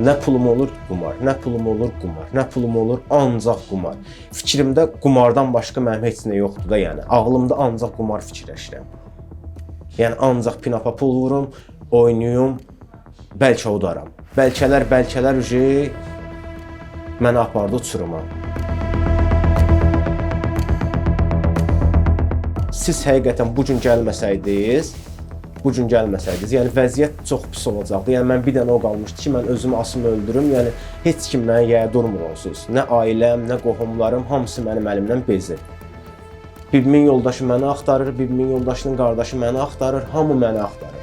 Nə pulum olur qumar, nə pulum olur qumar, nə pulum olur ancaq qumar. Fikrimdə qumardan başqa mənim heç nə yoxdur da, yəni ağlımda ancaq qumar fikirləşirəm. Yəni ancaq pinapa pul vurum, oynayım, bəlkə udaram. Bəlkələr, bəlkələr uji məni apardı uçuruma. Siz həqiqətən bu gün gəlməsəydiniz, bu gün gəlməsəydiniz, yəni vəziyyət çox pis olacaqdı. Yəni mən bir dənə o qalmışdı ki, mən özümü asım öldürüm. Yəni heç kim mənə yəyə durmur onsuz. Nə ailəm, nə qohumlarım, hamısı mənim əlimdən bezir. Bibimin yoldaşı məni axtarır, bibimin yoldaşının qardaşı məni axtarır, hamı məni axtarır.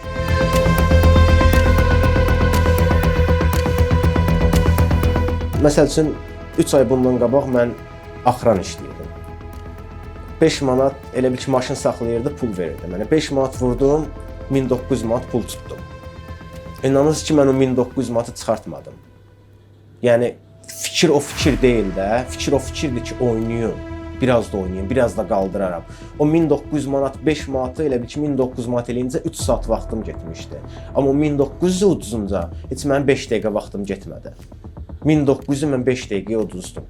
Məsəl üçün 3 ay bundan qabaq mən axran işləyirdim. 5 manat elə bir ki maşın saxlayırdı, pul verirdi mənə. 5 manat vurdum, 1900 manat pul tutdum. İnanırsınız ki, mən o 1900 manatı çıxartmadım. Yəni fikir o fikir deyil də, fikir o fikirdir ki, oynayım. Biraz da oynayım, biraz da qaldıraram. O 1900 manat 5 manatı elə bir ki 1900 manat eləyincə 3 saat vaxtım getmişdi. Amma o 1900 uduzunca heç mənim 5 dəqiqə vaxtım getmədi. 1900-ü mən 5 dəqiqəyə uduzdum.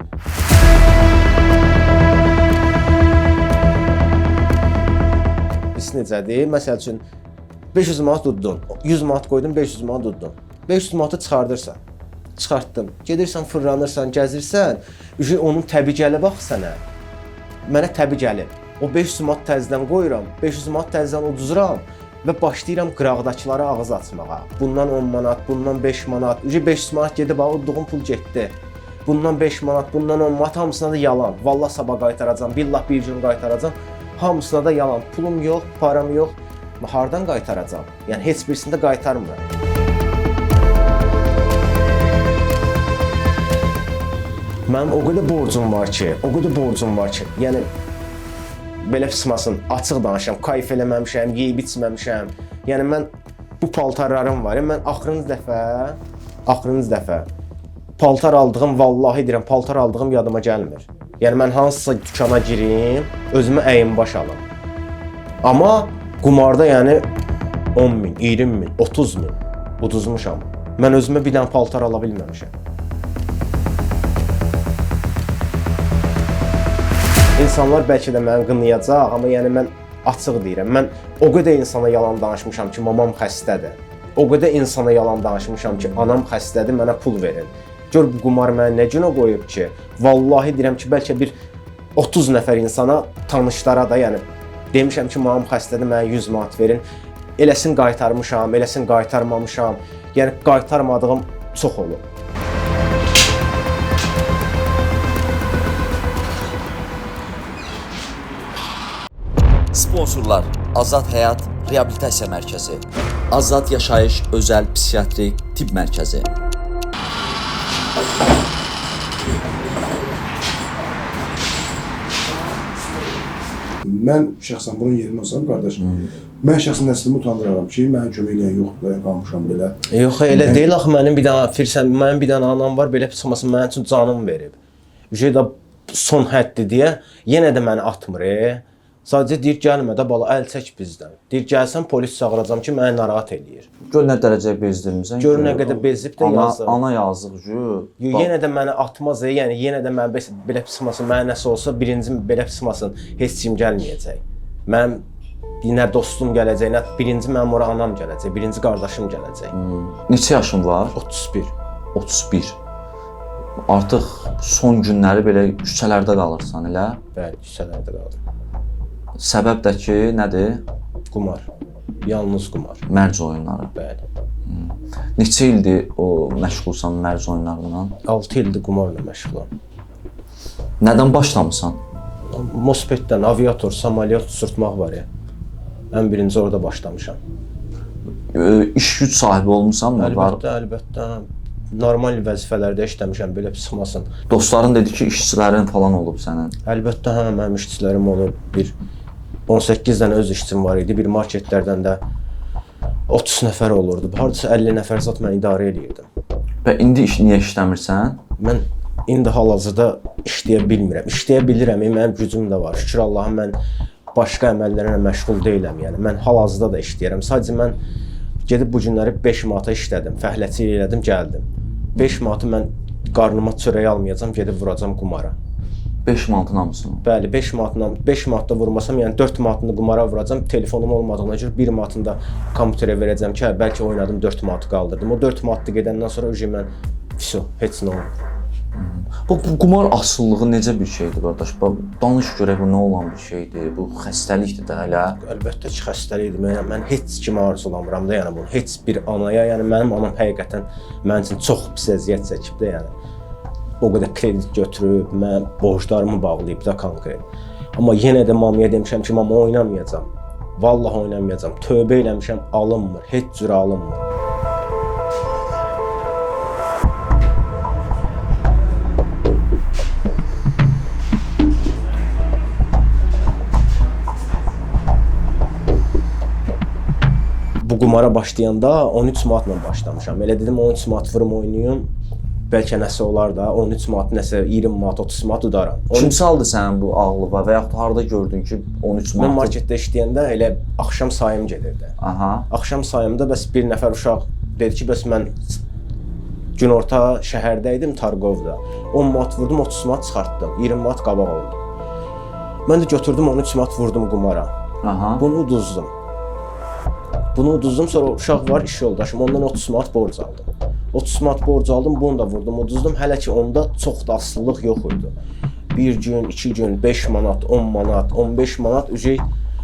Biz necədir? Məsəl üçün 500 manat uddun, 100 manat qoydun, 500 manat uddun. 500 manatı çıxardırsan. Çıxartdım. Gedirsən, fırlanırsan, gəzirsən, ücü onun təbii gəlir bax sənə. Mənə təbii gəlir. O 500 manat təzədən qoyuram, 500 manat təzədən uduzuram və başlayıram qırağdakılara ağız açmağa. Bundan 10 manat, bundan 5 manat, ücü 500 manat gedib bax udduğum pul getdi. Bundan 5 manat, bundan 10 manat hamısına da yalan. Vallah sabah qaytaracağam, billah bir gün qaytaracağam. Hamısına da yalan. Pulum yox, param yox. Hardan qaytaracağam? Yəni heç birisini də qaytarmıram. Mənim o qədər borcum var ki, o qədər borcum var ki, yəni belə pısmasın, açıq danışam, kayf eləməmişəm, yeyib içməmişəm. Yəni mən bu paltarlarım var. Yəni mən axırıncı dəfə, axırıncı dəfə paltar aldığım, vallahi deyirəm, paltar aldığım yadıma gəlmir. Yəni mən hansısa dükana girim, özümə əyin baş alım. Amma qumarda yəni 10 min, 20 min, 30 min uduzmuşam. Mən özümə bir dənə paltar ala bilməmişəm. İnsanlar bəlkə də məni qınayacaq, amma yəni mən açıq deyirəm. Mən o qədər insana yalan danışmışam ki, mamam xəstədir. O qədər insana yalan danışmışam ki, anam xəstədir, mənə pul verin. Gör bu qumar mənə nə günə qoyub ki, vallahi deyirəm ki, bəlkə bir 30 nəfər insana, tanışlara da, yəni demişəm ki, mamam xəstədir, mənə 100 manat verin. Eləsin qaytarmışam, eləsin qaytarmamışam. Yəni qaytarmadığım çox olub. Sponsorlar Azad Həyat Reabilitasiya Mərkəzi, Azad Yaşayış Özəl Psixiatrik Tibb Mərkəzi. Mən şəxsən bunun yerinə olsam qardaşım, mən şəxsən nəslimi utandıraram ki, mənə kömək eləyən yoxdur, qalmışam belə. Yox, elə deyil axı mənim bir dənə firsən, mənim bir dənə anam var, belə çıxmasın mənim üçün canım verib. Ücə də son həddir deyə yenə də məni atmır. E. Sadəcə deyir gəlmə də bala əl çək bizdən. Deyir gəlsən polis çağıracam ki, məni narahat eləyir. Gör nə dərəcəyə bezdirmisən. Gör nə qədər bezib də yazır. Ana yazıq. Yo, yenə də məni atmaz, e. yəni yenə də mən bes- belə pismasın, mənə nəsə olsa birinci belə pismasın, heç kim gəlməyəcək. Mənim nə dostum gələcək, nə birinci mənim ora anam gələcək, birinci qardaşım gələcək. Neçə yaşın var? 31. 31. Artıq son günləri belə küçələrdə qalırsan elə. Bəli, küçələrdə qaldım. Səbəb də ki, nədir? Qumar. Yalnız qumar. Mərc oyunları. Bəli. Neçə ildir o məşğulsan mərc oyunlarla? 6 ildir qumarla məşğulam. Nədən başlamısan? Mospetdən aviator, samolyot sürtmək var ya. Ən birinci orada başlamışam. Ə, İş güc sahibi olmusan mı? Var. Əlbəttə, əlbəttə. Normal vəzifələrdə işləmişəm, belə çıxmasın. Dostların dedi ki, işçilərin falan olub sənin. Əlbəttə, hə, mənim işçilərim olub. Bir 18 dənə öz işçim var idi. Bir marketlərdən də 30 nəfər olurdu. Hardasa 50 nəfər zat mən idarə eləyirdim. Və indi iş niyə işləmirsən? Mən indi hal-hazırda işləyə bilmirəm. İşləyə bilirəm, mənim gücüm də var. Şükür Allaha mən başqa əməllərlə məşğul deyiləm. Yəni mən hal-hazırda da işləyirəm. Sadəcə mən gedib bu günləri 5 manata işlədim, fəhləçilik elədim, gəldim. 5 manatı mən qarnıma çörək almayacağam, gedib vuracam qumara. 5 manatın hamısını. Bəli, 5 manatla 5 manatda vurmasam, yəni 4 manatını qumara vuracam. Telefonum olmadığına görə 1 manatını da kompüterə verəcəm ki, hə, bəlkə oynadım 4 manatı qaldırdım. O 4 manatı gedəndən sonra uje mən vəsə heç nə olmur. Bu, bu qumar asılılığı necə bir şeydir qardaş? Bax, danış görək bu nə olan bir şeydir? Bu xəstəlikdir də hələ. Əlbəttə ki, xəstəlikdir. Mən, mən heç kimə arzulamıram da, yəni bunu heç bir anaya, yəni mənim anam həqiqətən mənim üçün çox pis əziyyət çəkib də, yəni. O qədər kredit götürüb, mən borclarımı bağlayıb da konkret. Amma yenə də mamaya demişəm ki, mama oynamayacağam. Vallahi oynamayacağam. Tövbə eləmişəm, alınmır. Heç cür alınmır. qumara başlayanda 13 manatla başlamışam. Elə dedim 13 manat vurum oynayım. Bəlkə nəsə olar da 13 manat nəsə 20 manat, 30 manat udaram. Kim 13 saldı sənin bu ağlıva və yaxud harda gördün ki 13 mən manat? marketdə işləyəndə elə axşam sayım gedirdi. Aha. Axşam sayımda bəs bir nəfər uşaq dedi ki, bəs mən günorta şəhərdə idim Targovda. 10 manat vurdum, 30 manat çıxartdım. 20 manat qabaq oldu. Mən də götürdüm 13 manat vurdum qumara. Aha. Bunu uduzdum. Bunu uduzdum sonra uşaq var iş yoldaşım ondan 30 manat borc aldım. 30 manat borc aldım bunu da vurdum uduzdum. Hələ ki onda çox da asılılıq yox idi. Bir gün, iki gün 5 manat, 10 manat, 15 manat ücə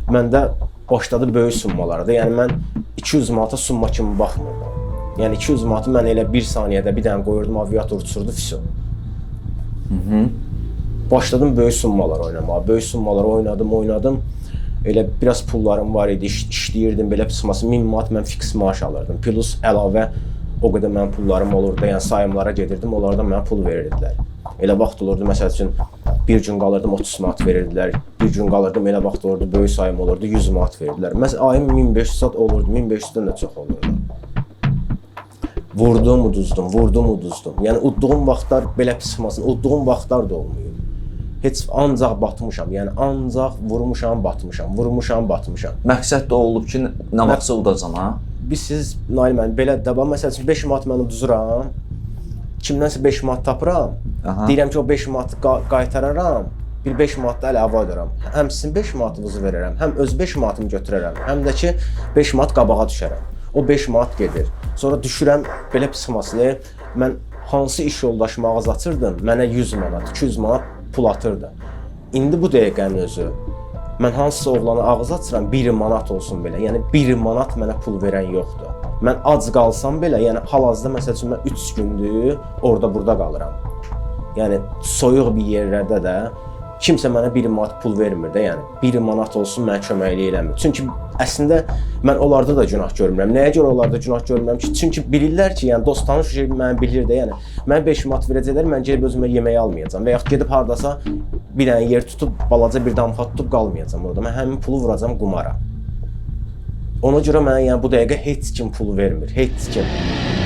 məndə başladı böyük summalarda. Yəni mən 200 manata summa kimi baxmırdım. Yəni 200 manatı mən elə 1 saniyədə bir dənə qoyurdum aviator uçurdu fiso. başladım böyük summalar oynamağa. Böyük summalar oynadım, oynadım. Elə biraz pullarım var idi, iş, işləyirdim belə pısması 1000 manat mən fiks maaş alırdım. Plus əlavə o qədər mənim pullarım olurdu. Yəni sayımlara gedirdim, onlardan mənə pul verirdilər. Elə vaxt olurdu məsəl üçün bir gün qalırdım 30 manat verirdilər. Bir gün qalırdım elə vaxt olurdu böyük sayım olurdu 100 manat verirdilər. Məsələn ayım 1500 sat olurdu, 1500-dən də çox olurdu. Vurdum, uduzdum, vurdum, uduzdum. Yəni udduğum vaxtlar belə pısmasın, udduğum vaxtlar da olmuyor. Heç ancaq batmışam. Yəni ancaq vurmuşam, batmışam, vurmuşam, batmışam. Məqsəd də olub ki, nə vaxtsa udacam ha. Biz siz Nail müəllim belə də bax məsəl üçün 5 manat mən uduzuram. Kimdənsə 5 manat tapıram. Aha. Deyirəm ki, o 5 manatı qa- qaytararam. Bir 5 manat da əlavə edirəm. Həm sizin 5 manatınızı verərəm, həm öz 5 manatımı götürərəm, həm də ki 5 manat qabağa düşərəm. O 5 manat gedir. Sonra düşürəm belə psixomasını. Mən hansı iş yoldaşıma ağız açırdım, mənə 100 manat, 200 manat pul atırdı. İndi bu dəqiqənin özü mən hansısa oğlana ağız açıram 1 manat olsun belə. Yəni 1 manat mənə pul verən yoxdur. Mən ac qalsam belə, yəni hal-hazırda məsəl üçün mən 3 gündür orada burada qalıram. Yəni soyuq bir yerlərdə də kimsə mənə 1 manat pul vermir də, yəni 1 manat olsun mənə köməklik eləmir. Çünki əslində mən onlarda da günah görmürəm. Nəyə görə onlarda günah görmürəm ki? Çünki bilirlər ki, yəni dost tanış şey məni bilir də, yəni mən 5 manat verəcəklər, mən gedib özümə yemək almayacağam və yaxud gedib hardasa bir dənə yer tutub balaca bir damxa tutub qalmayacağam orada. Mən həmin pulu vuracam qumara. Ona görə mənə yəni bu dəqiqə heç kim pul vermir, heç kim.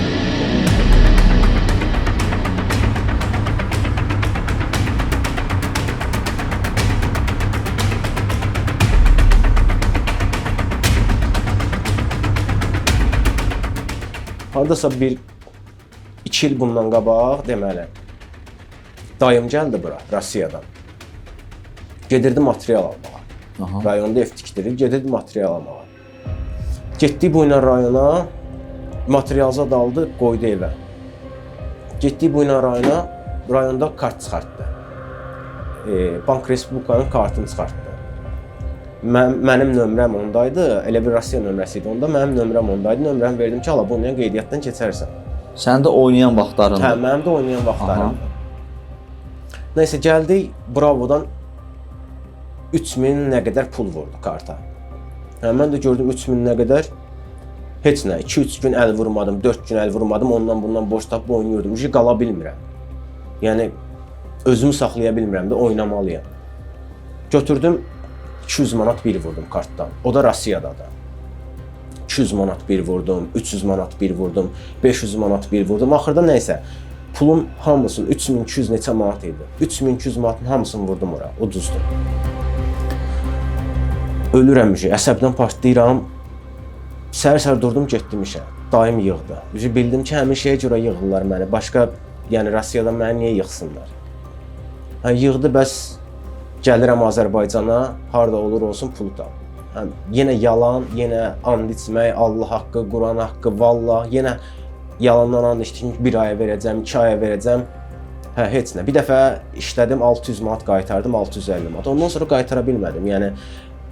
Hardasa bir 2 il bundan qabaq deməli dayım gəldi bura Rusiyadan. Gedirdi material almağa. Aha. Rayonda ev tikdirir, gedirdi material almağa. Getdi bu ilə rayona materialza daldı, qoydu evə. Getdi bu ilə rayona rayonda kart çıxartdı. E, Bank Respublikanın kartını çıxartdı. Mən, mənim nömrəm ondaydı. Elə bir Rusiya nömrəsi idi onda. Mənim nömrəm ondaydı. Nömrəmi verdim ki, ala bununla qeydiyyatdan keçərsən. Sən də oynayan vaxtlarında. Hə, mənim də oynayan vaxtlarım. Nəysə gəldik Bravodan 3000 nə qədər pul vurdu karta. Hə, mən də gördüm 3000 nə qədər heç nə 2-3 gün əl vurmadım, 4 gün əl vurmadım, ondan bundan boş tapıb oynayırdım. Ucu qala bilmirəm. Yəni özümü saxlaya bilmirəm də oynamalıyam. Götürdüm 200 manat bir vurdum kartdan. O da Rusiyada da. 200 manat bir vurdum, 300 manat bir vurdum, 500 manat bir vurdum. Axırda nə isə pulun hamısını 3200 neçə manat idi. 3200 manatın hamısını vurdum ora, uduzdum. Ölürəm ki, əsəbdən partlayıram. Səhər-səhər durdum, getdim işə. daim yığdı. Üzü bildim ki həmin şeyə görə yığırlar məni. Başqa, yəni Rusiyadan məni niyə yığsınlar? Hə yığdı bəs gəlirəm Azərbaycana, harda olur olsun pul da. Hə yenə yalan, yenə and içmək, Allah haqqı, Quran haqqı, vallah, yenə yalandan and içdim ki, bir aya verəcəm, 2 aya verəcəm. Hə, heç nə. Bir dəfə işlədim 600 manat qaytardım, 650 manat. Ondan sonra qaytara bilmədim. Yəni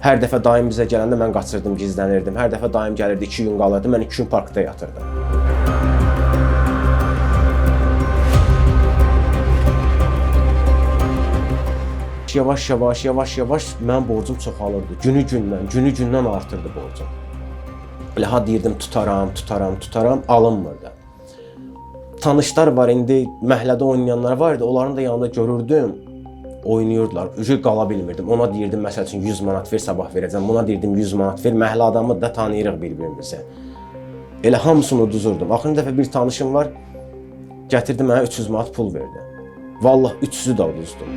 hər dəfə daim bizə gələndə mən qaçırdım, gizlənirdim. Hər dəfə daim gəlirdi, 2 gün qalırdı. Mən 2 gün parkda yatırdım. Yavaş yavaş, yavaş yavaş mənim borcum çoxalırdı. Günü gündən, günü gündən artırdı borcum. Elə ha deyirdim tutaram, tutaram, tutaram, alınmırdı. Tanışlar var indi, məhəllədə oynayanlar var idi. Onların da yanında görürdüm. Oynayırdılar. Ücü qala bilmirdim. Ona deyirdim məsəl üçün 100 manat ver, sabah verəcəm. Buna deyirdim 100 manat ver. Məhəllə adamı da tanıyırıq bir-birimizi. Elə hamısını uduzurdum. Axırıncı dəfə bir tanışım var. Gətirdi mənə 300 manat pul verdi. Vallah 300-ü də uduzdum.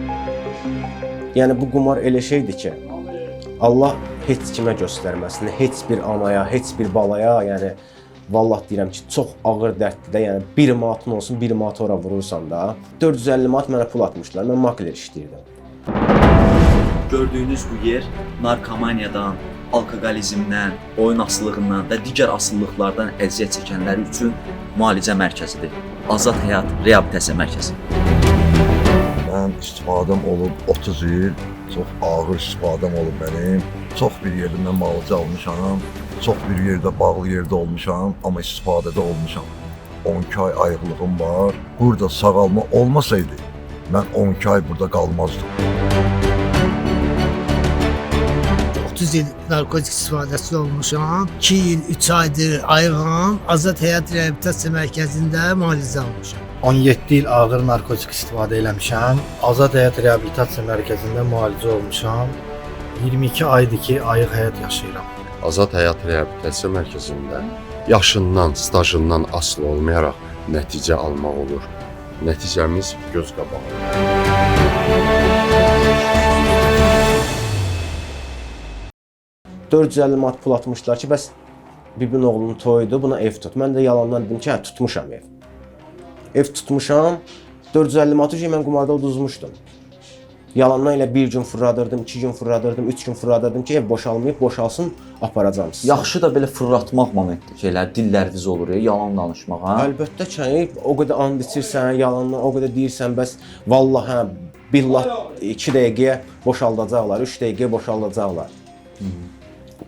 Yəni bu qumar elə şeydir ki, Allah heç kimə göstərməsin, heç bir anaya, heç bir balaya, yəni vallah deyirəm ki, çox ağır dərddir də, yəni 1 manatın olsun, 1 manat ora vurursan da, 450 manat mənə pul atmışlar. Mən makler işləyirdim. Gördüyünüz bu yer narkomaniyadan, alkoqolizmdən, oyun asılılığından və digər asılılıqlardan əziyyət çəkənlər üçün müalicə mərkəzidir. Azad Həyat Reabilitasiya Mərkəzi. Mən istifadəm olub 30 il, çox ağır istifadəm olub mənim. Çox bir yerdə mən müalicə almışam, çox bir yerdə bağlı yerdə olmuşam, amma istifadədə olmuşam. 12 ay ayıqlığım var. Burada sağalma olmasaydı, mən 12 ay burada qalmazdım. 30 il narkotik istifadəsi olmuşam. 2 il 3 aydır ayığam. Azad Həyat Reabilitasiya Mərkəzində müalicə almışam. 17 il ağır narkotik istifadə eləmişəm. Azad Həyat Reabilitasiya Mərkəzində müalicə olmuşam. 22 aydır ki, ayıq həyat yaşayıram. Azad Həyat Reabilitasiya Mərkəzində yaşından, stajından asılı olmayaraq nəticə almaq olur. Nəticəmiz göz qabağında. 450 manat pul atmışlar ki, bəs bibin oğlunun toyudur, buna ev tut. Mən də yalandan dedim ki, hə, tutmuşam ev. Ev tutmuşam, 450 manatı ki, mən qumarda uduzmuşdum. Yalandan elə bir gün fırladırdım, iki gün fırladırdım, üç gün fırladırdım ki, ev boşalmayıb, boşalsın, aparacam sizə. Yaxşı da belə fırlatmaq momentli şeylər, dilləriniz olur ya, yalan danışmaq, ha? Əlbəttə ki, o qədər and içirsən, yalandan o qədər deyirsən, bəs vallah hə, billah 2 dəqiqəyə boşaldacaqlar, 3 dəqiqəyə boşaldacaqlar.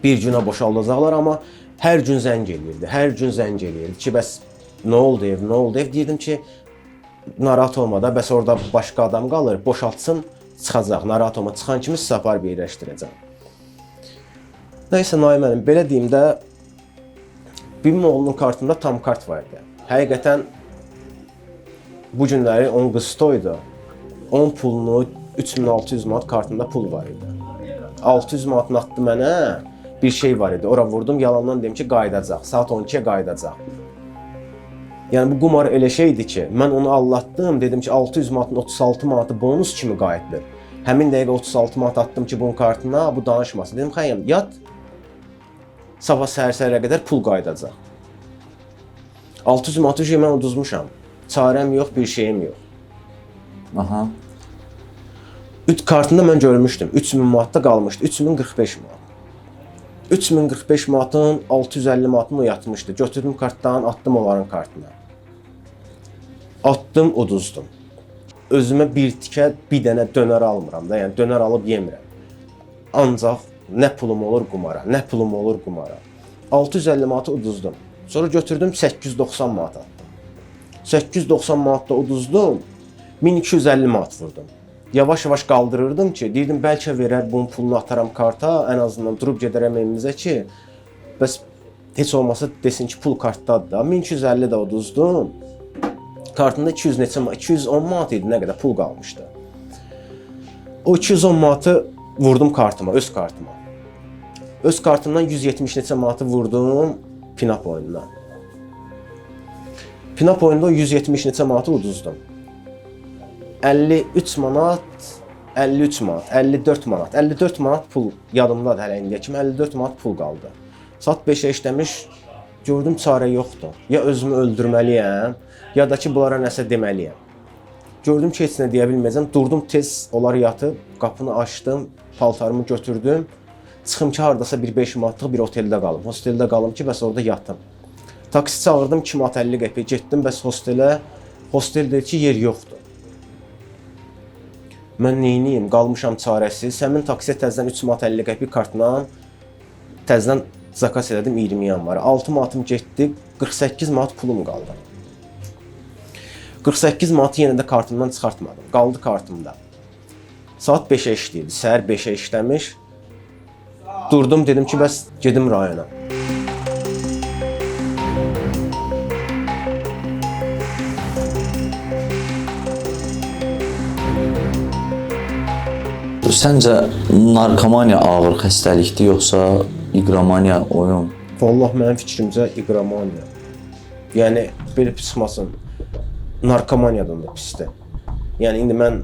Bir günə boşaldacaqlar, amma hər gün zəng eləyirdi. Hər gün zəng eləyirdi ki, bəs nə oldu ev, nə oldu ev? Deyirdim ki, narahat olma da, bəs orada başqa adam qalır, boşaltsın, çıxacaq. Narahat olma, çıxan kimi sizə aparıb yerləşdirəcəm. Nəysə, Nay mənim belə deyim də Bimin oğlunun kartında tam kart var idi. Həqiqətən bu günləri onun qızı toydu. Onun pulunu 3600 manat kartında pul var idi. 600 manatını atdı mənə. Bir şey var idi. Ora vurdum, yalandan dedim ki, qayıdacaq. Saat 12-yə qayıdacaq. Yəni bu qumar elə şeydi ki, mən onu allatdım, dedim ki, 600 manatın 36 manatı bonus kimi qayıtdır. Həmin dəqiqə 36 manat atdım ki, bunun kartına, bu danışmasın. Dedim, xəyəm, yat. Sabah səhər-səhərə qədər pul qayıdacaq. 600 manatı mən uduzmuşam. Çarəm yox, bir şeyim yox. Aha. Üç kartında mən görmüşdüm. 3000 manatda qalmışdı. 3045 manat. 3045 manatın 650 manatını yatmışdı. Götürdüm kartdan, attım onların kartına. Attım, uduzdum. Özümə bir tikə, bir dənə dönər almıram da, yəni dönər alıb yemirəm. Ancaq nə pulum olur qumara, nə pulum olur qumara. 650 manatı uduzdum. Sonra götürdüm 890 manat attım. 890 manatda uduzdum. 1250 manat vurdum. Yavaş-yavaş qaldırırdım ki, deyirdim bəlkə verər bunun pulunu ataram karta, ən azından durub gedərəm evimizə ki, bəs heç olmasa desin ki, pul kartdadır da. 1250 də uduzdum. Kartında 200 neçə ma- 210 manat idi, nə qədər pul qalmışdı. O 210 manatı vurdum kartıma, öz kartıma. Öz kartımdan 170 neçə manatı vurdum Pinap oyununa. Pinap oyunda o 170 neçə manatı uduzdum. 53 manat, 53 manat, 54 manat. 54 manat pul yadımdadır hələ indiyə kimi 54 manat pul qaldı. Saat 5-ə işləmiş Gördüm çarə yoxdur. Ya özümü öldürməliyəm, ya da ki bunlara nəsə deməliyəm. Gördüm ki, heç nə deyə bilməyəcəm. Durdum tez, onlar yatıb, qapını açdım, paltarımı götürdüm. Çıxım ki, hardasa bir 5 manatlıq bir oteldə qalım. Hosteldə qalım ki, bəs orada yatım. Taksi çağırdım 2 manat 50 qəpik. Getdim bəs hostelə. Hostel dedi ki, yer yoxdur. Mən neyniyim? Qalmışam çarəsiz. Həmin taksiyə təzədən 3 manat 50 qəpik kartla təzədən zakaz elədim 20 yanvarı. 6 manatım getdi, 48 manat pulum qaldı. 48 manatı yenə də kartımdan çıxartmadım. Qaldı kartımda. Saat 5-ə işləyirdi. Səhər 5-ə işləmiş. Durdum dedim ki, bəs gedim rayona. Səncə narkomaniya ağır xəstəlikdir yoxsa iqromaniya oyun? Vallah mənim fikrimcə iqromaniya. Yəni belə çıxmasın. Narkomaniyadan da pisdir. Yəni indi mən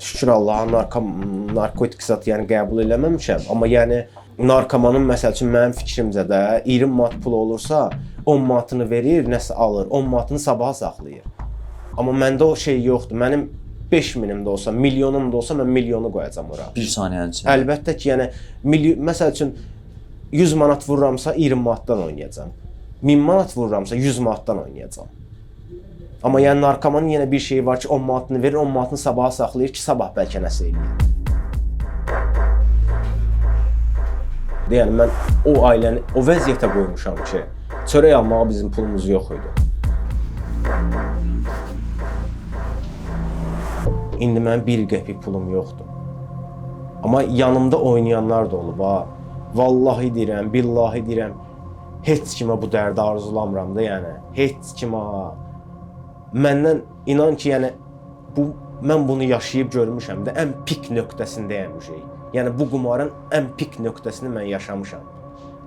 şükür Allaha narkom narkotik zat yəni qəbul eləməmişəm, amma yəni narkomanın məsəl üçün mənim fikrimcə də 20 manat pulu olursa, 10 manatını verir, nəsə alır, 10 manatını sabaha saxlayır. Amma məndə o şey yoxdur. Mənim 5000-im də olsa, milyonum da olsa mən milyonu qoyacam ora. Bir saniyənin içində. Əlbəttə ki, yəni milyon məsəl üçün 100 manat vururamsa 20 manatdan oynayacağam. 1000 manat vururamsa 100 manatdan oynayacağam. Amma yəni narkomanın yenə bir şeyi var ki, 10 manatını verir, 10 manatını sabaha saxlayır ki, sabah bəlkə nəsə eləyir. Yəni mən o ailəni o vəziyyətə qoymuşam ki, çörək almağa bizim pulumuz yox idi. İndi mənim bir qəpik pulum yoxdur. Amma yanımda oynayanlar da olub ha. Vallahi deyirəm, billahi deyirəm. Heç kimə bu dərdi arzulamıram da, yəni. Heç kimə. Məndən inan ki, yəni bu mən bunu yaşayıb görmüşəm də ən pik nöqtəsindəyəm bu şey. Yəni bu qumarın ən pik nöqtəsini mən yaşamışam.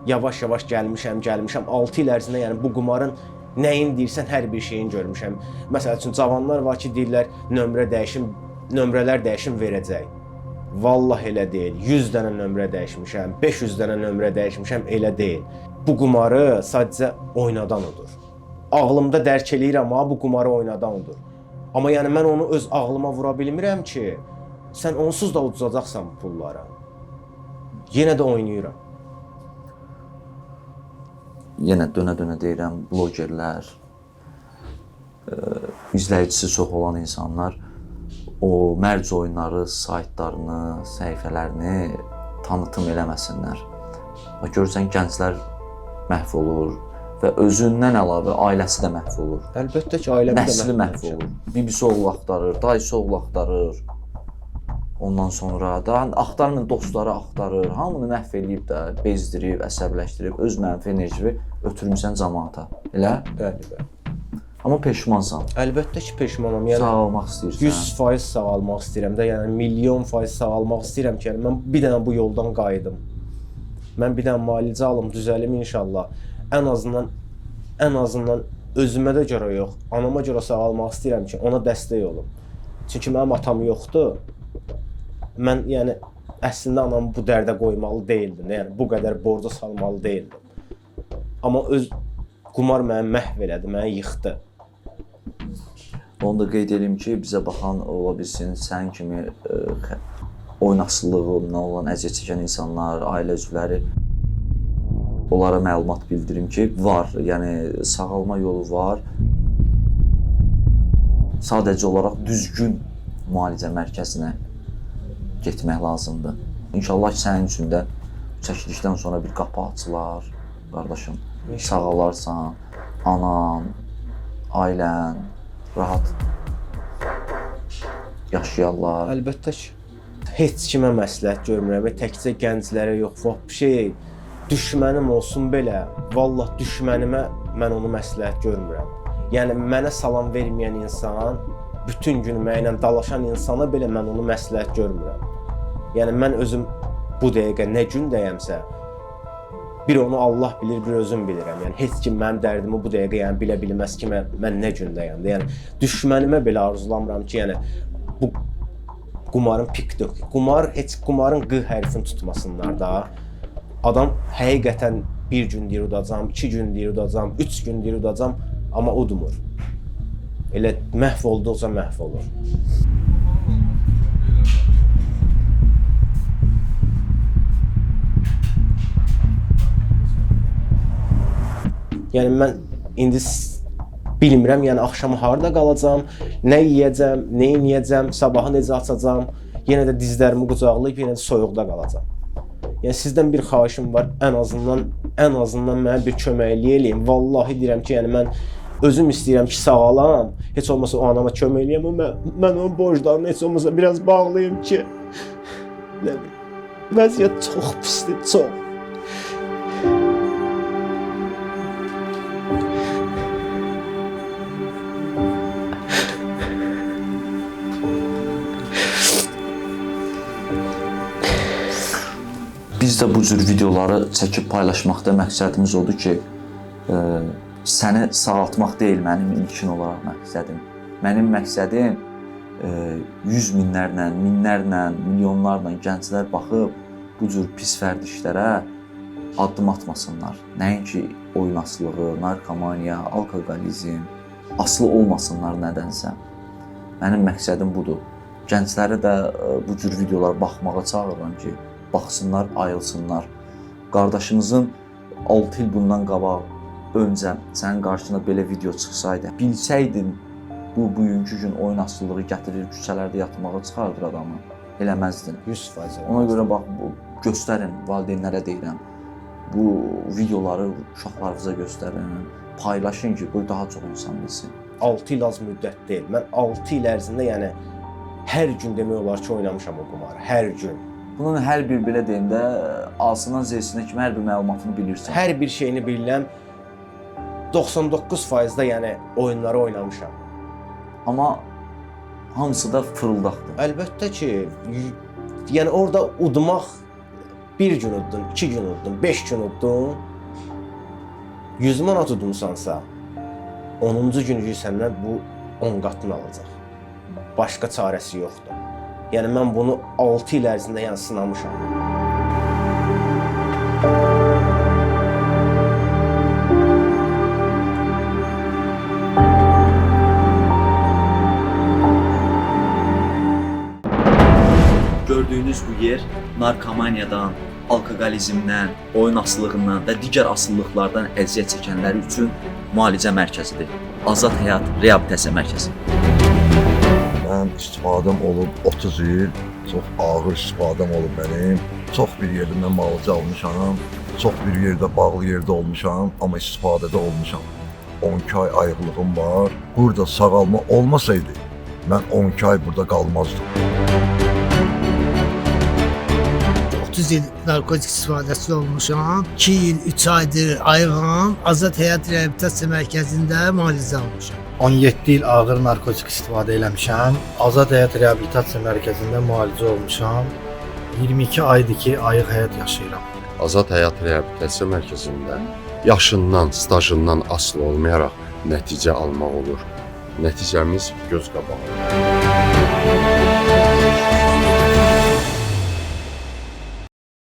Yavaş-yavaş gəlmişəm, gəlmişəm. 6 il ərzində yəni bu qumarın nəyin deyirsən hər bir şeyini görmüşəm. Məsəl üçün cavanlar var ki, deyirlər nömrə dəyişim, nömrələr dəyişim verəcək. Vallahi elə deyil. 100 dənə nömrə dəyişmişəm, 500 dənə nömrə dəyişmişəm, elə deyil. Bu qumarı sadəcə oynadan odur. Ağlımda dərk eləyirəm ha, bu qumarı oynadan odur. Amma yəni mən onu öz ağlıma vura bilmirəm ki, sən onsuz da uduzacaqsan bu pulları. Yenə də oynayıram. Yenə dönə-dönə deyirəm, blogerlər, ə, izləyicisi çox olan insanlar o mərc oyunları saytlarını, səhifələrini tanıtım eləməsinlər. Və görürsən gənclər məhv olur və özündən əlavə ailəsi də məhv olur. Əlbəttə ki, ailəmi də məhv olur. Bibisi oğlu axtarır, dayısı oğlu axtarır. Ondan sonra da axtarmır, dostları axtarır. Hamını məhv eləyib də, bezdirib, əsəbləşdirib, öz mənfi enerjini ötürmüsən cəmaata. Elə? Bəli, bəli. Amma peşmansan. Əlbəttə ki, peşmanam. Yəni Sağalmaq istəyirsən. 100% sağalmaq istəyirəm də, yəni milyon faiz sağalmaq istəyirəm ki, yəni mən bir dənə bu yoldan qayıdım. Mən bir dənə müalicə alım, düzəlim inşallah. Ən azından ən azından özümə də görə yox, anama görə sağalmaq istəyirəm ki, ona dəstək olum. Çünki mənim atam yoxdur. Mən yəni əslində anamı bu dərdə qoymalı deyildim. Yəni bu qədər borca salmalı deyildim. Amma öz qumar məni məhv elədi, məni yıxdı. Onu da qeyd edim ki, bizə baxan ola bilsin, sən kimi ə, xə- oyun asılılığından olan əziyyət çəkən insanlar, ailə üzvləri onlara məlumat bildirim ki, var, yəni sağalma yolu var. Sadəcə olaraq düzgün müalicə mərkəzinə getmək lazımdır. İnşallah ki, sənin üçün də çəkilişdən sonra bir qapı açılar, qardaşım. Sağalarsan, anan, ailən rahat yaşayarlar. Əlbəttə ki. Heç kimə məsləhət görmürəm. Təkcə gənclərə yox, vəb şey düşmənim olsun belə, vallah düşmənimə mən onu məsləhət görmürəm. Yəni mənə salam verməyən insan, bütün gün mənimlə dalaşan insana belə mən onu məsləhət görmürəm. Yəni mən özüm bu dəqiqə nə gündəyəmsə, bir onu Allah bilir, bir özüm bilirəm. Yəni heç kim mənim dərdimi bu dəqiqə yəni bilə bilməz ki, mən, mən nə gündəyəm. Yəni düşmənimə belə arzulamıram ki, yəni bu qumarın pikdir. Qumar heç qumarın q hərfini tutmasınlar da. Adam həqiqətən Bir gün deyir udacam, iki gün deyir udacam, üç gün deyir udacam, amma udmur. Elə məhv olduqca məhv olur. Yəni mən indi bilmirəm, yəni axşam harda qalacam, nə yeyəcəm, nə yeyəcəm, sabahı necə açacam. Yenə də dizlərimi qucaqlayıb yenə də soyuqda qalacam. Yəni sizdən bir xahişim var, ən azından ən azından mənə bir köməklik eləyin. Vallahi deyirəm ki, yəni mən özüm istəyirəm ki, sağalam. Heç olmasa o anama kömək eləyəm, mən, mən onun borclarını heç olmasa biraz bağlayım ki. Vəziyyət çox pisdir, çox. Biz də bu cür videoları çəkib paylaşmaqda məqsədimiz odur ki, e, səni sağaltmaq deyil mənim ilkin olaraq məqsədim. Mənim məqsədim e, yüz minlərlə, minlərlə, milyonlarla gənclər baxıb bu cür pis vərdişlərə addım atmasınlar. Nəinki oyun asılılığı, narkomaniya, alkoqolizm, asılı olmasınlar nədənsə. Mənim məqsədim budur. Gəncləri də e, bu cür videolar baxmağa çağırıram ki, baxsınlar, ayılsınlar. Qardaşımızın 6 il bundan qabaq öncə sənin qarşına belə video çıxsaydı, bilsəydin bu bugünkü gün oyun asılılığı gətirir, küçələrdə yatmağa çıxardır adamı. Eləməzdin. 100%. Ona görə bax bu göstərin, valideynlərə deyirəm. Bu videoları uşaqlarınıza göstərin, paylaşın ki, qoy daha çox insan bilsin. 6 il az müddət deyil. Mən 6 il ərzində yəni hər gün demək olar ki, oynamışam o qumarı. Hər gün. Bunun hər bir belə deyim də A-sından Z-sinə kimi hər bir məlumatını bilirsən. Hər bir şeyini bilirəm. 99%-da yəni oyunları oynamışam. Amma hamısı da fırıldaqdır. Əlbəttə ki, yəni orada udmaq bir gün uddun, iki gün uddun, beş gün uddun. 100 manat udmusansa, 10-cu günü səndən bu 10 qatını alacaq. Başqa çarəsi yoxdur. Yəni mən bunu 6 il ərzində yəni sınamışam. Gördüyünüz bu yer narkomaniyadan, alkoqolizmdən, oyun asılılığından və digər asılılıqlardan əziyyət çəkənlər üçün müalicə mərkəzidir. Azad Həyat Reabilitasiya Mərkəzi. Mənim istifadəm olub 30 il, çox ağır istifadəm olub mənim. Çox bir yerdə mən müalicə almışam, çox bir yerdə bağlı yerdə olmuşam, amma istifadədə olmuşam. 12 ay ayıqlığım var. Burada sağalma olmasaydı, mən 12 ay burada qalmazdım. 30 il narkotik istifadəsi olmuşam. 2 il 3 aydır ayığam. Azad Həyat Reabilitasiya Mərkəzində müalicə almışam. 17 il ağır narkotik istifadə eləmişəm. Azad Həyat Reabilitasiya Mərkəzində müalicə olmuşam. 22 aydır ki, ayıq həyat yaşayıram. Azad Həyat Reabilitasiya Mərkəzində yaşından, stajından asılı olmayaraq nəticə almaq olur. Nəticəmiz göz qabağında.